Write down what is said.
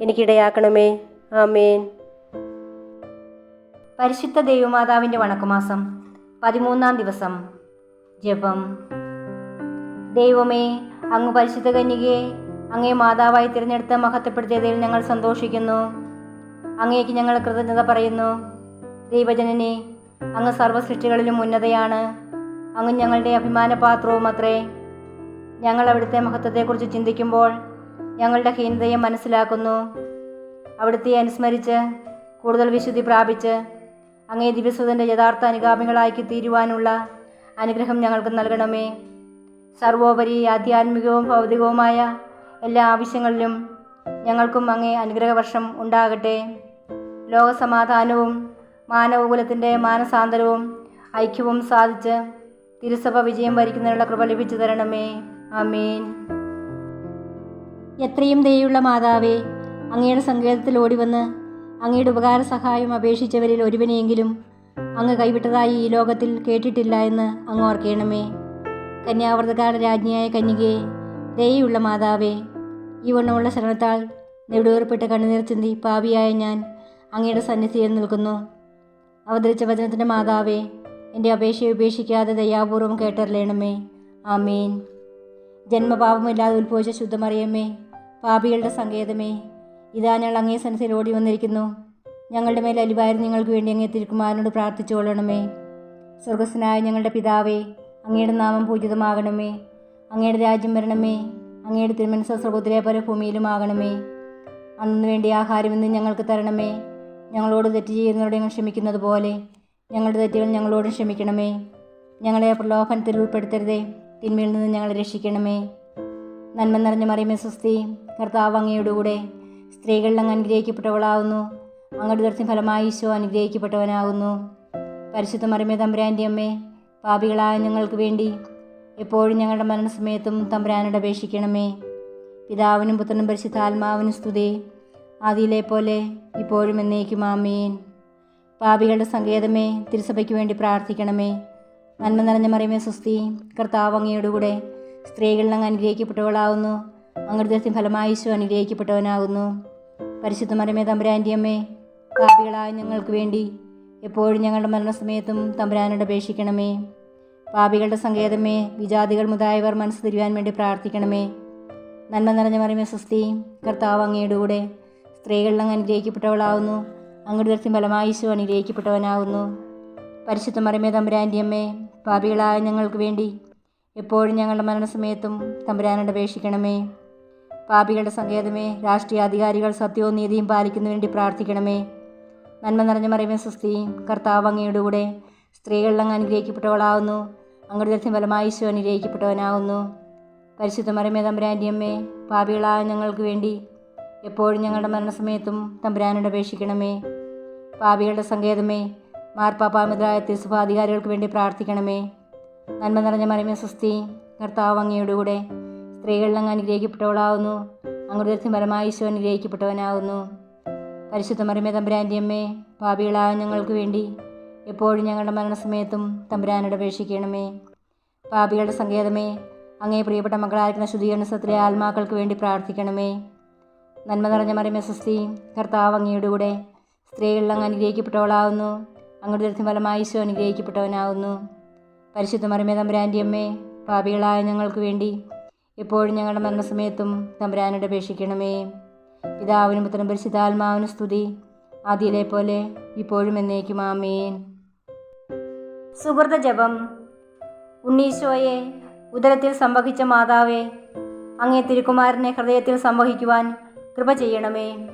എനിക്കിടയാക്കണമേ. ആമേൻ. പരിശുദ്ധ ദൈവമാതാവിന്റെ വണക്കമാസം പതിമൂന്നാം ദിവസം. ജപം. ദൈവമേ അങ്ങ് പരിശുദ്ധ കന്യകയെ അങ്ങേ മാതാവായി തിരഞ്ഞെടുത്ത് മഹത്വപ്പെടുത്തിയതിൽ ഞങ്ങൾ സന്തോഷിക്കുന്നു. അങ്ങേക്ക് ഞങ്ങൾ കൃതജ്ഞത പറയുന്നു. ദൈവജനനെ അങ്ങ് സർവസൃഷ്ടികളിലും ഉന്നതയാണ്. അങ്ങ് ഞങ്ങളുടെ അഭിമാനപാത്രവും അത്രേ ഞങ്ങൾ അവിടുത്തെ മഹത്വത്തെക്കുറിച്ച് ചിന്തിക്കുമ്പോൾ ഞങ്ങളുടെ ഹീനതയെ മനസ്സിലാക്കുന്നു. അവിടുത്തെ അനുസ്മരിച്ച് കൂടുതൽ വിശുദ്ധി പ്രാപിച്ച് അങ്ങേ ദിവസത്തിന്റെ യഥാർത്ഥ അനുഗാമികളാക്കി തീരുവാനുള്ള അനുഗ്രഹം ഞങ്ങൾക്ക് നൽകണമേ. സർവോപരി ആധ്യാത്മികവും ഭൗതികവുമായ എല്ലാ ആവശ്യങ്ങളിലും ഞങ്ങൾക്കും അങ്ങേ അനുഗ്രഹവർഷം ഉണ്ടാകട്ടെ. ലോകസമാധാനവും മാനവകുലത്തിന്റെ മാനസാന്തരവും ഐക്യവും സാധിച്ച് തിരുസഭ വിജയം വരിക്കുന്നതിനുള്ള കൃപ ലഭിച്ചു തരണമേ. ആമേൻ. എത്രയും ദയുള്ള മാതാവേ അങ്ങയുടെ സങ്കേതത്തിൽ ഓടിവന്ന് അങ്ങയുടെ ഉപകാര സഹായം അപേക്ഷിച്ചവരിൽ ഒരുവനെയെങ്കിലും അങ്ങ് കൈവിട്ടതായി ഈ ലോകത്തിൽ കേട്ടിട്ടില്ല എന്ന് അങ്ങ് ഓർക്കണമേ. കന്യാവർത്തകാല രാജ്ഞിയായ കന്യകയെ ദയുള്ള മാതാവേ ഈ വണ്ണമുള്ള ശ്രമത്താൽ നെടുവേർപ്പെട്ട് കണ്ണുനീർ ചിന്തി പാവിയായ ഞാൻ അങ്ങയുടെ സന്നിധിയിൽ നിൽക്കുന്നു. അവതരിച്ച വചനത്തിന്റെ മാതാവേ എന്റെ അപേക്ഷയെ ഉപേക്ഷിക്കാതെ ദയാപൂർവം കേട്ടറിയണമേ ആമീൻ. ജന്മപാപമില്ലാതെ ഉത്ഭവിച്ച ശുദ്ധമറിയമ്മേ പാപികളുടെ സങ്കേതമേ ഇതാ ഞങ്ങൾ അങ്ങേ സന്നിധിയിൽ ഓടി വന്നിരിക്കുന്നു. ഞങ്ങളുടെ മേൽ അലിവായിരുന്നു നിങ്ങൾക്ക് വേണ്ടി അങ്ങേ തിരുക്കുമാരനോട് പ്രാർത്ഥിച്ചുകൊള്ളണമേ. സ്വർഗസ്വനായ ഞങ്ങളുടെ പിതാവേ അങ്ങയുടെ നാമം പൂജിതമാകണമേ. അങ്ങയുടെ രാജ്യം വരണമേ. അങ്ങയുടെ തിരുമനസ സ്വർഗത്തിലെ പല ഭൂമിയിലുമാകണമേ അന്നു വേണ്ടി ആഹാരം ഇന്ന് ഞങ്ങൾക്ക് തരണമേ. ഞങ്ങളോട് തെറ്റ് ചെയ്യുന്നവരോട് ഞങ്ങൾ ക്ഷമിക്കുന്നത് പോലെ ഞങ്ങളുടെ തെറ്റുകൾ ഞങ്ങളോട് ക്ഷമിക്കണമേ. ഞങ്ങളെ പ്രലോഭനത്തിൽ ഉൾപ്പെടുത്തരുതേ. തിന്മയിൽ നിന്ന് ഞങ്ങളെ രക്ഷിക്കണമേ. നന്മ നിറഞ്ഞ മറിയമേ സുസ്തി കർത്താവ് അങ്ങയുടെ കൂടെ സ്ത്രീകളിൽ അങ്ങ് അനുഗ്രഹിക്കപ്പെട്ടവളാവുന്നു. അങ്ങയുടെ ദർശന ഫലമായി ഈശോ അനുഗ്രഹിക്കപ്പെട്ടവനാകുന്നു പരിശുദ്ധ മറിമേ തമ്പുരാന്റെ അമ്മേ പാപികളായ ഞങ്ങൾക്ക് വേണ്ടി എപ്പോഴും ഞങ്ങളുടെ മരണസമയത്തും തമ്പുരാനോട് അപേക്ഷിക്കണമേ. പിതാവിനും പുത്രനും പരിശുദ്ധാത്മാവിനും സ്തുതി. ആദിയിലെ പോലെ ഇപ്പോഴും എന്നേക്കും ആമേൻ. പാപികളുടെ സങ്കേതമേ തിരുസഭയ്ക്ക് വേണ്ടി പ്രാർത്ഥിക്കണമേ. നന്മ നിറഞ്ഞ മറിയമേ സുസ്തി കർത്താവ് കൂടെ സ്ത്രീകളിൽ അങ്ങ് അനുഗ്രഹിക്കപ്പെട്ടവളാവുന്നു. അങ്ങയുടെ ദർശനം ഫലമായി ഈശോ അനുഗ്രഹിക്കപ്പെട്ടവനാകുന്നു പരിശുദ്ധ മരമേ തമ്പുരാന്റെ അമ്മേ പാപികളായ ഞങ്ങൾക്ക് വേണ്ടി എപ്പോഴും ഞങ്ങളുടെ മരണസമയത്തും തമ്പുരാനോട് അപേക്ഷിക്കണമേ. പാപികളുടെ സങ്കേതമേ വിജാതികൾ മുതായവർ മനസ്സ് തിരുവാൻ വേണ്ടി പ്രാർത്ഥിക്കണമേ. നന്മ നിറഞ്ഞ മറിയമേ സുസ്തി കർത്താവ് അങ്ങയുടെ കൂടെ സ്ത്രീകളിൽ അങ്ങ് അനുഗ്രഹിക്കപ്പെട്ടവളാവുന്നു. അങ്ങോട്ട് ദർശനം ഫലമായി ഈശോ അനുഗ്രഹിക്കപ്പെട്ടവനാകുന്നു പരിശുദ്ധ മറിമേ തമ്പുരാന്റെ അമ്മേ പാപികളായ ഞങ്ങൾക്ക് വേണ്ടി എപ്പോഴും ഞങ്ങളുടെ മരണസമയത്തും തമ്പുരാനോട് അപേക്ഷിക്കണമേ. പാപികളുടെ സങ്കേതമേ രാഷ്ട്രീയ അധികാരികൾ സത്യവും നീതിയും പാലിക്കുന്നതിന് വേണ്ടി പ്രാർത്ഥിക്കണമേ. നന്മ നിറഞ്ഞ മറിയമേ സുസ്തി കർത്താവ് അങ്ങയുടെ കൂടെ സ്ത്രീകളിൽ അങ്ങ് അനുഗ്രഹിക്കപ്പെട്ടവളാവുന്നു. അങ്ങയുടെ ദർശനം ഫലമായി ഈശോ അനുഗ്രഹിക്കപ്പെട്ടവനാവുന്നു. പരിശുദ്ധ മറിയമേ തമ്പുരാന്റെ അമ്മേ പാപികളായ ഞങ്ങൾക്ക് വേണ്ടി എപ്പോഴും ഞങ്ങളുടെ മരണസമയത്തും തമ്പുരാനോട് അപേക്ഷിക്കണമേ. പാപികളുടെ സങ്കേതമേ മാർപ്പാപ്പാമിതരായ തിരുസഭാധികാരികൾക്ക് വേണ്ടി പ്രാർത്ഥിക്കണമേ. നന്മ നിറഞ്ഞ മരമ സ്വസ്തി കർത്താവ് അങ്ങയുടെ കൂടെ സ്ത്രീകളിൽ അങ്ങ് അനുഗ്രഹിക്കപ്പെട്ടവളാവുന്നു. അങ്ങയുടെ ദർശനം ഫലമായി ഈശോ അനുഗ്രഹിക്കപ്പെട്ടവനാവുന്നു. പരിശുദ്ധ മരമേ തമ്പുരാന്റെ അമ്മേ പാപികളായ ഞങ്ങൾക്ക് വേണ്ടി എപ്പോഴും ഞങ്ങളുടെ മരണസമയത്തും തമ്പുരാനോട് അപേക്ഷിക്കണമേ. പാപികളുടെ സങ്കേതമേ അങ്ങേ പ്രിയപ്പെട്ട മക്കളായിരിക്കുന്ന ശുദ്ധീകരണത്തിലെ ആത്മാക്കൾക്ക് വേണ്ടി പ്രാർത്ഥിക്കണമേ. നന്മ നിറഞ്ഞ മരമേ സ്വസ്തി കർത്താവ് അങ്ങയുടെ കൂടെ സ്ത്രീകളിൽ അങ്ങ് അനുഗ്രഹിക്കപ്പെട്ടവളാവുന്നു. അങ്ങയുടെ ദർശനം ഫലമായി ഈശോ അനുഗ്രഹിക്കപ്പെട്ടവനാവുന്നു. പരിശുദ്ധ മറിമേ തമ്പുരാന്റെ അമ്മേ പാപികളായ ഞങ്ങൾക്ക് വേണ്ടി എപ്പോഴും ഞങ്ങളുടെ മരണസമയത്തും തമ്പുരാനോട് അപേക്ഷിക്കണമേ. പിതാവിനും പുത്രനും പരിശുദ്ധാത്മാവിനും സ്തുതി. ആദ്യയിലെ പോലെ ഇപ്പോഴും എന്നേക്കും ആമേൻ. സുഹൃത ജപം. ഉണ്ണീശോയെ ഉദരത്തിൽ സംവഹിച്ച മാതാവേ അങ്ങേ തിരുക്കുമാരനെ ഹൃദയത്തിൽ സംവഹിക്കുവാൻ കൃപ ചെയ്യണമേ.